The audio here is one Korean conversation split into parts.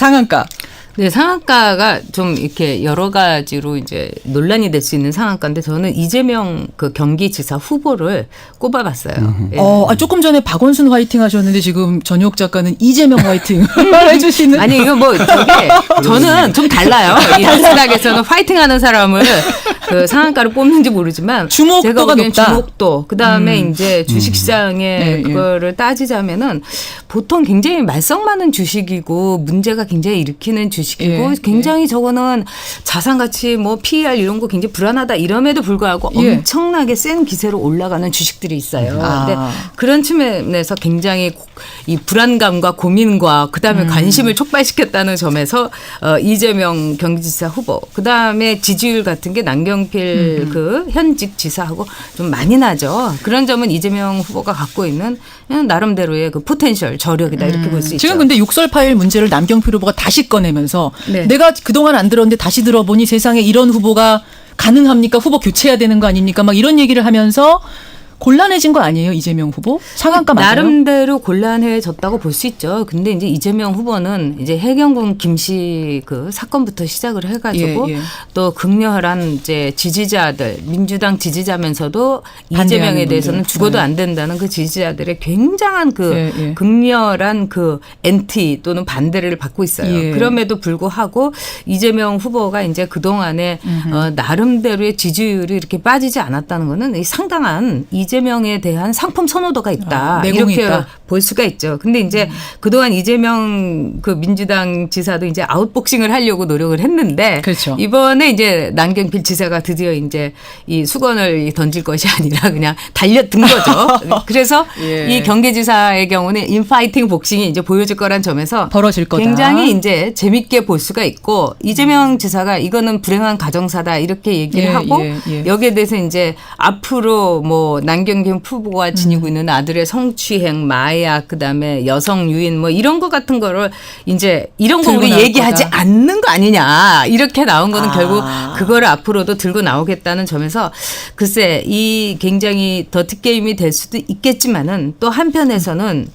상한가. 네, 상한가가 좀 이렇게 여러 가지로 이제 논란이 될 수 있는 상한가인데 저는 이재명 그 경기지사 후보를 꼽아봤어요. 예. 어, 아, 조금 전에 박원순 화이팅 하셨는데 지금 전혁 작가는 이재명 화이팅 해주시는. 아니 이거 뭐 저게 저는 좀 달라요. 이 한시닥에서는 파이팅 하는 사람을 그 상한가를 뽑는지 모르지만 주목도가 보기엔 높다. 주목도 그다음에 이제 주식 시장에 네, 예. 그거를 따지자면은 보통 굉장히 말썽 많은 주식이고 문제가 굉장히 일으키는 주식이고 예, 굉장히 저거는 자산 가치 뭐 PER 이런 거 굉장히 불안하다 이럼에도 불구하고 예. 엄청나게 센 기세로 올라가는 주식들이 있어요. 아. 근데 그런 측면에서 굉장히 고- 이 불안감과 고민과 그다음에 관심을 촉발시켰다는 점에서 어, 이재명 경기지사 후보 그다음에 지지율 같은 게 남경 필그 현직 지사하고 좀 많이 나죠. 그런 점은 이재명 후보가 갖고 있는 나름대로의 그 포텐셜 저력이다 이렇게 볼수 있죠. 지금 근데 육설 파일 문제를 남경필 후보가 다시 꺼내면서 네. 내가 그동안 안 들었는데 다시 들어보니 세상에 이런 후보가 가능합니까? 후보 교체해야 되는 거 아닙니까? 막 이런 얘기를 하면서 곤란해진 거 아니에요? 이재명 후보? 상한가 맞아요? 나름대로 곤란해졌다고 볼 수 있죠. 근데 이제 이재명 후보는 이제 해경군 김씨 그 사건부터 시작을 해가지고 예, 예. 또 극렬한 이제 지지자들 민주당 지지자면서도 이재명에 대해서는 분들. 죽어도 네. 안 된다는 그 지지자들의 굉장한 그 예, 예. 극렬한 그 엔티 또는 반대를 받고 있어요. 예. 그럼에도 불구하고 이재명 후보가 이제 그 동안에 어, 나름대로의 지지율이 이렇게 빠지지 않았다는 거는 이 상당한 이 재명에 대한 상품 선호도가 있다. 아, 이렇게 있다. 볼 수가 있죠. 근데 이제 그동안 이재명 그 민주당 지사도 이제 아웃복싱을 하려고 노력을 했는데 그렇죠. 이번에 이제 남경필 지사가 드디어 이제 이 수건을 던질 것이 아니라 그냥 달려든 거죠. 그래서 예. 이 경기지사의 경우는 인파이팅 복싱이 이제 보여질 거란 점에서 벌어질 거다. 굉장히 이제 재밌게 볼 수가 있고 이재명 지사가 이거는 불행한 가정사다 이렇게 얘기를 예, 하고 예, 예. 여기에 대해서 이제 앞으로 뭐 남경경 후보가 지니고 있는 아들의 성추행, 마 약, 그다음에 여성 유인 뭐 이런 거 같은 거를 이제 이런 거 우리 얘기하지 거다. 않는 거 아니냐 이렇게 나온 거는 아. 결국 그거를 앞으로도 들고 나오겠다는 점에서 글쎄 이 굉장히 더티 게임이 될 수도 있겠지만은 또 한편에서는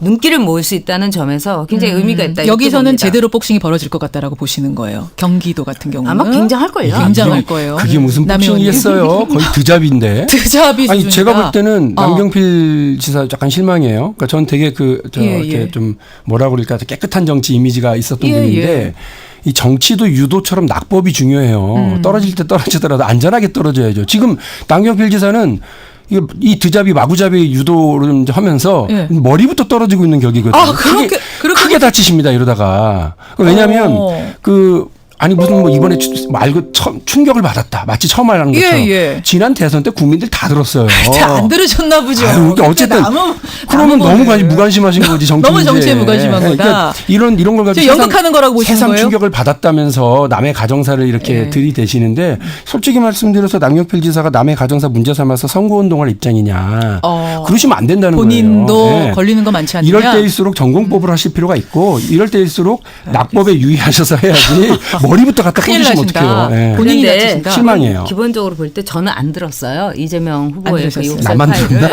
눈길을 모을 수 있다는 점에서 굉장히 의미가 있다. 음. 여기서는 봅니다. 제대로 복싱이 벌어질 것 같다라고 보시는 거예요. 경기도 같은 경우는 아마 굉장할걸요. 굉장할 거예요. 그게 무슨 복싱이겠어요? 거의 드잡인데. 드잡이 아니 수준이다. 제가 볼 때는 어. 남경필 지사 약간 실망이에요. 그러니까 전 되게 그저 예, 이렇게 예. 좀 뭐라 그럴까 깨끗한 정치 이미지가 있었던 예, 분인데 예. 이 정치도 유도처럼 낙법이 중요해요. 음. 떨어질 때 떨어지더라도 안전하게 떨어져야죠. 지금 남경필 지사는 이, 이 드잡이 마구잡이 유도를 하면서 예. 머리부터 떨어지고 있는 격이거든요. 아, 그렇게- 크게, 그렇게- 크게 다치십니다 이러다가 왜냐하면 어. 그 아니 무슨 뭐 이번에 추- 말고 처음 충격을 받았다 마치 처음 말하는 예, 것처럼 예. 지난 대선 때 국민들 다 들었어요. 안 들으셨나 보죠. 아유, 그러니까 그때 어쨌든 남은- 그러면 남은 너무 무관심하신 거지 정치 너무. 정치에 무관심한 예, 거다. 그러니까 이런 이런 걸 가지고 연극하는 거라고 보시는 세상 거예요? 충격을 받았다면서 남의 가정사를 이렇게 예. 들이대시는데 솔직히 말씀드려서 남경필 지사가 남의 가정사 문제 삼아서 선거 운동할 입장이냐 어. 그러시면 안 된다는 본인도 거예요. 예. 걸리는 거 많지 않느냐? 이럴 때일수록 전공법을 하실 필요가 있고 이럴 때일수록 낙법에 유의하셔서 해야지 머리부터 갖다 큰일 꽂으시면 나신다. 어떡해요. 예. 본인이 그런데 다치신다. 실망이에요. 기본적으로 볼 때 저는 안 들었어요. 이재명 후보의 그 들으셨어요? 욕설 나만 파일을.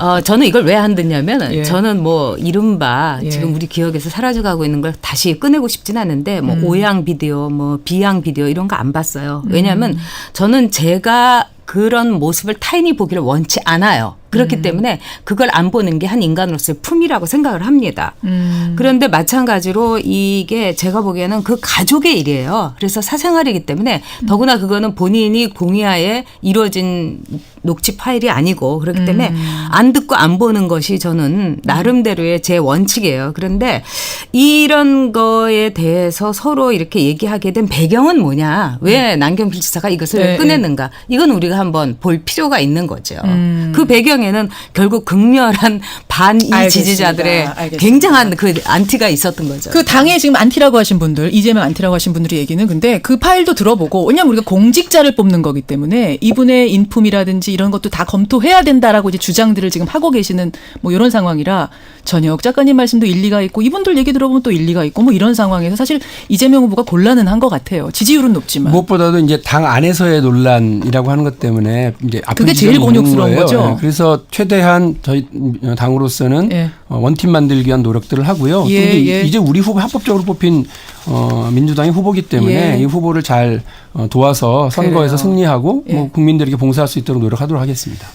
어, 저는 이걸 왜 안 듣냐면 예. 저는 뭐 이른바 예. 지금 우리 기억에서 사라져가고 있는 걸 다시 꺼내고 싶진 않은데 뭐 오양 비디오, 뭐 비양 비디오 이런 거 안 봤어요. 왜냐하면 저는 제가 그런 모습을 타인이 보기를 원치 않아요. 그렇기 때문에 그걸 안 보는 게 한 인간으로서의 품이라고 생각을 합니다. 음. 그런데 마찬가지로 이게 제가 보기에는 그 가족의 일이에요. 그래서 사생활이기 때문에 더구나 그거는 본인이 공의하에 이루어진 녹취 파일이 아니고 그렇기 때문에 안 듣고 안 보는 것이 저는 나름대로의 제 원칙이에요. 그런데 이런 거에 대해서 서로 이렇게 얘기하게 된 배경은 뭐냐? 왜 남경필 지사가 이것을 네, 꺼냈는가? 이건 우리가 한번 볼 필요가 있는 거죠. 음. 그 배경 에는 결국 극렬한 반이. 지지자들의 알겠습니다. 굉장한 그 안티가 있었던 거죠. 그 당에 지금 안티라고 하신 분들, 이재명 안티라고 하신 분들의 얘기는 근데 그 파일도 들어보고 왜냐면 우리가 공직자를 뽑는 거기 때문에 이분의 인품이라든지 이런 것도 다 검토해야 된다라고 이제 주장들을 지금 하고 계시는 뭐 이런 상황이라 전혁 작가님 말씀도 일리가 있고 이분들 얘기 들어보면 또 일리가 있고 뭐 이런 상황에서 사실 이재명 후보가 곤란은 한 것 같아요. 지지율은 높지만. 무엇보다도 이제 당 안에서의 논란이라고 하는 것 때문에 이제 그게 제일 곤욕스러운 거예요. 거죠. 예, 그래서 그래서 최대한 저희 당으로서는 예. 어, 원팀 만들기 위한 노력들을 하고요. 또 예, 이제, 예. 이제 우리 후보 합법적으로 뽑힌 어, 민주당의 후보기 때문에 예. 이 후보를 잘 어, 도와서 선거에서 그래요. 승리하고 예. 뭐 국민들에게 봉사할 수 있도록 노력하도록 하겠습니다.